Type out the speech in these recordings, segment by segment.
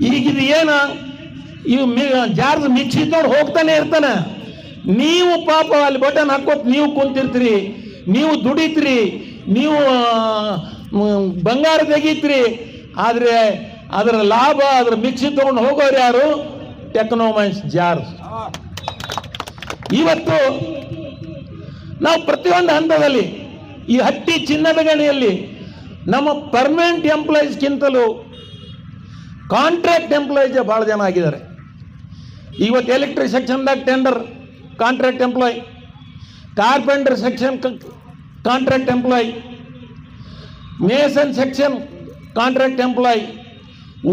ಈಗಿದು ಏನು? ಇವು ಮಿ- ಜಾರ್ಜ್ ತೊಗೊಂಡು ಹೋಗ್ತಾನೆ ಇರ್ತಾನೆ. ನೀವು ಪಾಪ ಅಲ್ಲಿ ಬಟನ್ ಹಾಕೋತ್ ನೀವು ಕುಂತಿರ್ತೀರಿ, ನೀವು ದುಡಿತ್ರಿ, ನೀವು ಬಂಗಾರ ತೆಗೀತೀರಿ. ಆದರೆ ಅದರ ಲಾಭ, ಅದರ ಮಿಕ್ಸಿ ತೊಗೊಂಡು ಹೋಗೋರು ಯಾರು? ಟೆಕ್ನೋಮೈನ್ಸ್ ಜಾರ್ಜ್ ಇವತ್ತು ನಾವು ಪ್ರತಿಯೊಂದು ಹಂತದಲ್ಲಿ ಈ ಹಟ್ಟಿ ಚಿನ್ನದ ಗಣಿಯಲ್ಲಿ ನಮ್ಮ ಪರ್ಮನೆಂಟ್ ಎಂಪ್ಲಾಯೀಸ್ಗಿಂತಲೂ ಕಾಂಟ್ರಾಕ್ಟ್ ಎಂಪ್ಲಾಯೀಸ್ ಭಾಳ ಜನ ಆಗಿದ್ದಾರೆ. ಇವತ್ತು electric ಸೆಕ್ಷನ್ದಾಗ tender contract employ carpenter section contract employ mason section contract employ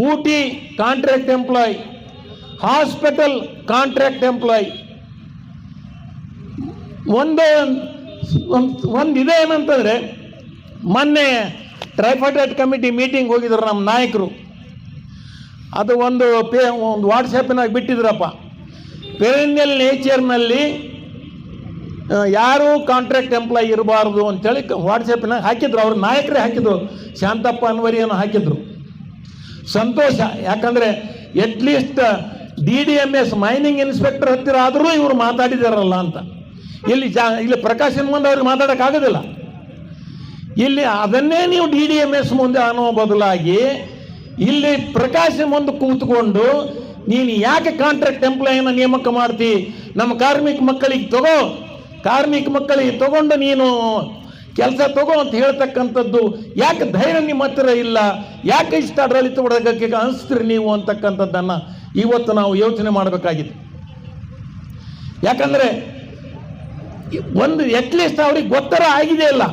Ooty contract employ hospital contract employ ಒಂದು ಒಂದು ಇದೆ ಏನಂತಂದರೆ, ಮೊನ್ನೆ ಟ್ರೈಫಾಟೈಟ್ ಕಮಿಟಿ ಮೀಟಿಂಗ್ ಹೋಗಿದ್ರು ನಮ್ಮ ನಾಯಕರು. ಅದು ಒಂದು ಪೇ, ಒಂದು ವಾಟ್ಸಪ್ಪಿನಾಗ ಬಿಟ್ಟಿದ್ರಪ್ಪ. ಪೆರಿನಿಯಲ್ ನೇಚರ್ನಲ್ಲಿ ಯಾರೂ ಕಾಂಟ್ರಾಕ್ಟ್ ಎಂಪ್ಲಾಯ್ ಇರಬಾರ್ದು ಅಂತೇಳಿ ವಾಟ್ಸಪ್ಪಿನಾಗ ಹಾಕಿದ್ರು. ಅವ್ರ ನಾಯಕರೇ ಹಾಕಿದ್ರು. ಶಾಂತಪ್ಪ ಅನ್ವರಿಯನ್ನು ಹಾಕಿದ್ರು. ಸಂತೋಷ. ಯಾಕಂದರೆ at least D D M S mining inspector ಹತ್ತಿರ ಆದರೂ ಇವರು ಮಾತಾಡಿದಾರಲ್ಲ ಅಂತ. ಇಲ್ಲಿ ಜಾ, ಇಲ್ಲಿ ಪ್ರಕಾಶ್ ಮುಂದೆ ಅವ್ರಿಗೆ ಮಾತಾಡೋಕ್ಕಾಗೋದಿಲ್ಲ ಇಲ್ಲಿ ಅದನ್ನೇ ನೀವು ಡಿ ಡಿ ಎಂ ಎಸ್ ಮುಂದೆ ಅನ್ನೋ ಬದಲಾಗಿ ಇಲ್ಲಿ ಪ್ರಕಾಶ ಮುಂದೆ ಕೂತ್ಕೊಂಡು, ನೀನು ಯಾಕೆ ಕಾಂಟ್ರಾಕ್ಟ್ ಎಂಪ್ಲಾಯಿನ ನೇಮಕ ಮಾಡ್ತಿ? ನಮ್ಮ ಕಾರ್ಮಿಕ ಮಕ್ಕಳಿಗೆ ತಗೋ. ಕಾರ್ಮಿಕ ಮಕ್ಕಳಿಗೆ ತಗೊಂಡು ನೀನು ಕೆಲಸ ತಗೋ ಅಂತ ಹೇಳ್ತಕ್ಕಂಥದ್ದು. ಯಾಕೆ ಧೈರ್ಯ ನಿಮ್ಮ ಹತ್ತಿರ ಇಲ್ಲ? ಯಾಕೆ ಇಷ್ಟ ಆಡಳಿತ ತೊಡಗಕ್ಕೆ ಅನಿಸ್ತೀರಿ ನೀವು ಅಂತಕ್ಕಂಥದ್ದನ್ನು ಇವತ್ತು ನಾವು ಯೋಚನೆ ಮಾಡಬೇಕಾಗಿದೆ. ಯಾಕಂದರೆ ಒಂದು ಅಟ್ಲೀಸ್ಟ್ ಅವ್ರಿಗೆ ಗೊತ್ತರ ಆಗಿದೆ ಅಲ್ಲ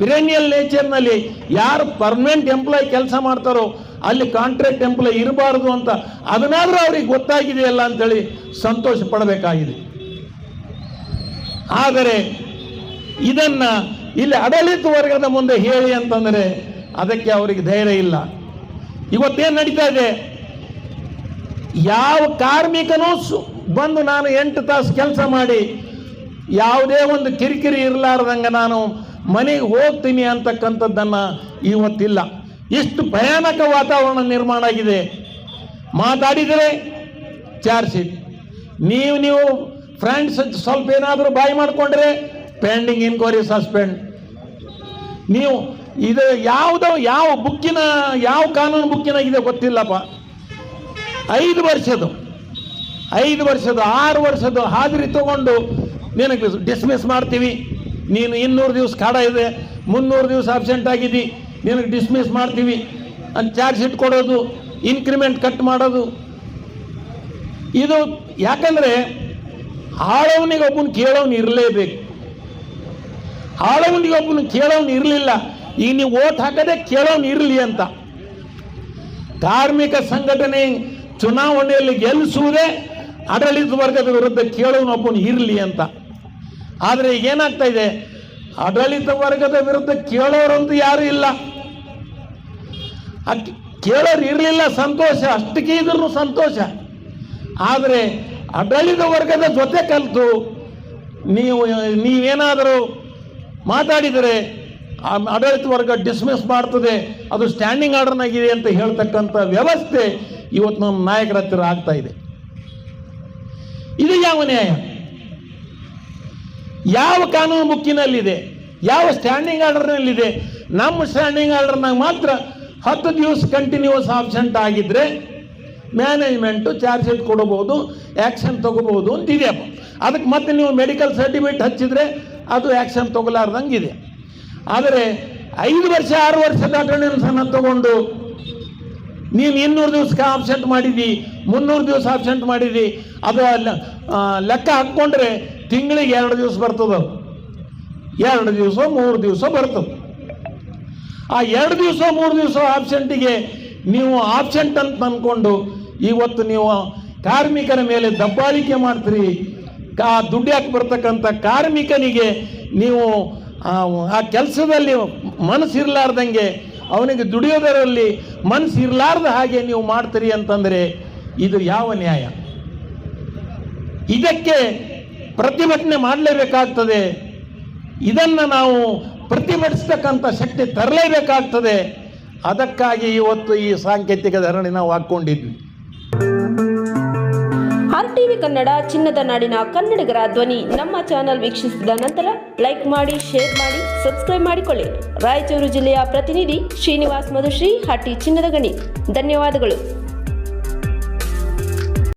ಪಿರೇನಿಯಲ್ ನೇಚರ್ನಲ್ಲಿ ಯಾರು ಪರ್ಮನೆಂಟ್ ಎಂಪ್ಲಾಯ್ ಕೆಲಸ ಮಾಡ್ತಾರೋ ಅಲ್ಲಿ ಕಾಂಟ್ರಾಕ್ಟ್ ಎಂಪ್ಲಾಯ್ ಇರಬಾರ್ದು ಅಂತ ಅದನ್ನಾದರೂ ಅವ್ರಿಗೆ ಗೊತ್ತಾಗಿದೆಯಲ್ಲ ಅಂತೇಳಿ ಸಂತೋಷ ಪಡಬೇಕಾಗಿದೆ. ಆದರೆ ಇದನ್ನ ಇಲ್ಲಿ ಆಡಳಿತ ವರ್ಗದ ಮುಂದೆ ಹೇಳಿ ಅಂತಂದರೆ ಅದಕ್ಕೆ ಅವರಿಗೆ ಧೈರ್ಯ ಇಲ್ಲ. ಇವತ್ತೇನು ನಡೀತಾ ಇದೆ? ಯಾವ ಕಾರ್ಮಿಕನೂ ಬಂದು ನಾನು ಎಂಟು ತಾಸು ಕೆಲಸ ಮಾಡಿ ಯಾವುದೇ ಒಂದು ಕಿರಿಕಿರಿ ಇರಲಾರ್ದಂಗೆ ನಾನು ಮನೆಗೆ ಹೋಗ್ತೀನಿ ಅಂತಕ್ಕಂಥದ್ದನ್ನು ಇವತ್ತಿಲ್ಲ. ಎಷ್ಟು ಭಯಾನಕ ವಾತಾವರಣ ನಿರ್ಮಾಣ ಆಗಿದೆ. ಮಾತಾಡಿದರೆ ಚಾರ್ಜ್ ನೀವು ನೀವು ಫ್ರೆಂಡ್ಸ್ ಸ್ವಲ್ಪ ಏನಾದರೂ ಬಾಯಿ ಮಾಡಿಕೊಂಡ್ರೆ ಪೆಂಡಿಂಗ್ ಇನ್ಕ್ವೈರಿ ಸಸ್ಪೆಂಡ್ ನೀವು ಇದು ಯಾವುದೋ ಯಾವ ಬುಕ್ಕಿನ, ಯಾವ ಕಾನೂನು ಬುಕ್ಕಿನಾಗಿದೆ ಗೊತ್ತಿಲ್ಲಪ್ಪ. ಐದು ವರ್ಷದ್ದು. ಐದು ವರ್ಷದ ಆರು ವರ್ಷದ್ದು ಹಾಜರಿ ತಗೊಂಡು ನಿನಗೆ ಡಿಸ್ಮಿಸ್ ಮಾಡ್ತೀವಿ. ನೀನು ಇನ್ನೂರು ದಿವಸ ಕಾಡ ಇದೆ, ಮುನ್ನೂರು ದಿವಸ ಆಬ್ಸೆಂಟ್ ಆಗಿದ್ದಿ ನಿನಗೆ ಡಿಸ್ಮಿಸ್ ಮಾಡ್ತೀವಿ. ಅಂತ ಚಾರ್ಜ್ ಶೀಟ್ ಕೊಡೋದು ಇನ್ಕ್ರಿಮೆಂಟ್ ಕಟ್ ಮಾಡೋದು. ಇದು ಯಾಕಂದರೆ ಆಳವನಿಗೆ ಒಬ್ಬನ ಕೇಳೋನು ಇರಲೇಬೇಕು. ಆಳವನಿಗೆ ಒಬ್ಬನ ಕೇಳೋನು ಇರಲಿಲ್ಲ, ಈಗ ನೀವು ಓಟ್ ಹಾಕದೆ ಕೇಳೋನು ಇರಲಿ ಅಂತ. ಕಾರ್ಮಿಕ ಸಂಘಟನೆ ಚುನಾವಣೆಯಲ್ಲಿ ಗೆಲ್ಲಿಸುವುದೇ ಆಡಳಿತ ವರ್ಗದ ವಿರುದ್ಧ ಕೇಳೋನೊಬ್ಬನು ಇರಲಿ ಅಂತ. ಆದರೆ ಈಗ ಏನಾಗ್ತಾ ಇದೆ? ಆಡಳಿತ ವರ್ಗದ ವಿರುದ್ಧ ಕೇಳೋರಂತೂ ಯಾರು ಇಲ್ಲ. ಕೇಳೋರು ಇರಲಿಲ್ಲ ಸಂತೋಷ, ಅಷ್ಟಕ್ಕೆ ಇದ್ರೂ ಸಂತೋಷ. ಆದರೆ ಆಡಳಿತ ವರ್ಗದ ಜೊತೆ ಕಲಿತು ನೀವು, ನೀವೇನಾದರೂ ಮಾತಾಡಿದರೆ ಆಡಳಿತ ವರ್ಗ ಡಿಸ್ಮಿಸ್ ಮಾಡ್ತದೆ, ಅದು ಸ್ಟ್ಯಾಂಡಿಂಗ್ ಆರ್ಡರ್ನಾಗಿದೆ ಅಂತ ಹೇಳ್ತಕ್ಕಂಥ ವ್ಯವಸ್ಥೆ ಇವತ್ತು ನಮ್ಮ ನಾಯಕರ ಹತ್ತಿರ ಆಗ್ತಾ ಇದೆ. ಇದು ಯಾವ ನ್ಯಾಯ? ಯಾವ ಕಾನೂನು ಬುಕ್ಕಿನಲ್ಲಿದೆ, ಯಾವ ಸ್ಟ್ಯಾಂಡಿಂಗ್ ಆರ್ಡರ್ನಲ್ಲಿದೆ ನಮ್ಮ ಸ್ಟ್ಯಾಂಡಿಂಗ್ ಆರ್ಡರ್ನಾಗ ಮಾತ್ರ ಹತ್ತು ದಿವಸ ಕಂಟಿನ್ಯೂಸ್ ಆಬ್ಸೆಂಟ್ ಆಗಿದ್ದರೆ ಮ್ಯಾನೇಜ್ಮೆಂಟು ಚಾರ್ಜ್ ಶೀಟ್ ಕೊಡಬಹುದು ಆ್ಯಕ್ಷನ್ ತಗೋಬಹುದು ಅಂತಿದೆಯಪ್ಪ ಅದಕ್ಕೆ ಮತ್ತೆ ನೀವು ಮೆಡಿಕಲ್ ಸರ್ಟಿಫಿಕೇಟ್ ಹಚ್ಚಿದ್ರೆ ಅದು ಆ್ಯಕ್ಷನ್ ತಗೊಲಾರ್ದಂಗೆ ಇದೆ ಆದರೆ ಐದು ವರ್ಷ, ಆರು ವರ್ಷದ ಅಟೆಂಡೆನ್ಸನ್ನು ತಗೊಂಡು ನೀನು ಇನ್ನೂರು ದಿವಸಕ್ಕೆ ಆಬ್ಸೆಂಟ್ ಮಾಡಿದಿ, ಮುನ್ನೂರು ದಿವಸ ಆಬ್ಸೆಂಟ್ ಮಾಡಿದಿ, ಅದು ಲೆಕ್ಕ ಹಾಕ್ಕೊಂಡ್ರೆ ತಿಂಗಳಿಗೆ ಎರಡು ದಿವಸ ಬರ್ತದ. ಎರಡು ದಿವಸ, ಮೂರು ದಿವಸ ಬರ್ತದೆ. ಆ ಎರಡು ದಿವಸ, ಮೂರು ದಿವಸ ಆಬ್ಸೆಂಟಿಗೆ ನೀವು ಆಬ್ಸೆಂಟ್ ಅಂತ ಅಂದ್ಕೊಂಡು ಇವತ್ತು ನೀವು ಕಾರ್ಮಿಕರ ಮೇಲೆ ದಬ್ಬಾಳಿಕೆ ಮಾಡ್ತೀರಿ. ಕಾ ದುಡ್ಡ್ಯಾಕೆ ಬರ್ತಕ್ಕಂಥ ಕಾರ್ಮಿಕನಿಗೆ ನೀವು ಆ ಆ ಕೆಲಸದಲ್ಲಿ ಮನಸ್ಸಿರಲಾರ್ದಂಗೆ ಅವನಿಗೆ ದುಡಿಯೋದರಲ್ಲಿ ಮನಸ್ಸಿರಲಾರ್ದ ಹಾಗೆ ನೀವು ಮಾಡ್ತೀರಿ ಅಂತಂದರೆ ಇದು ಯಾವ ನ್ಯಾಯ? ಇದಕ್ಕೆ ಪ್ರತಿಭಟನೆ ಮಾಡಲೇಬೇಕಾಗ್ತದೆ. ಇದನ್ನು ನಾವು ಪ್ರತಿಭಟಿಸ್ತಕ್ಕಂಥ ಶಕ್ತಿ ತರಲೇಬೇಕಾಗ್ತದೆ. ಅದಕ್ಕಾಗಿ ಇವತ್ತು ಈ ಸಾಂಕೇತಿಕ ಧರಣಿ ನಾವು ಹಾಕ್ಕೊಂಡಿದ್ವಿ. ಆರ್ ಟಿವಿ ಕನ್ನಡ, ಚಿನ್ನದ ನಾಡಿನ ಕನ್ನಡಿಗರ ಧ್ವನಿ ನಮ್ಮ ಚಾನೆಲ್ ವೀಕ್ಷಿಸಿದ ನಂತರ ಲೈಕ್ ಮಾಡಿ, ಶೇರ್ ಮಾಡಿ, ಸಬ್ಸ್ಕ್ರೈಬ್ ಮಾಡಿಕೊಳ್ಳಿ. ರಾಯಚೂರು ಜಿಲ್ಲೆಯ ಪ್ರತಿನಿಧಿ ಶ್ರೀನಿವಾಸ್ ಮಧುಶ್ರೀ ಹಟ್ಟಿ ಚಿನ್ನದ ಗಣಿ. ಧನ್ಯವಾದಗಳು.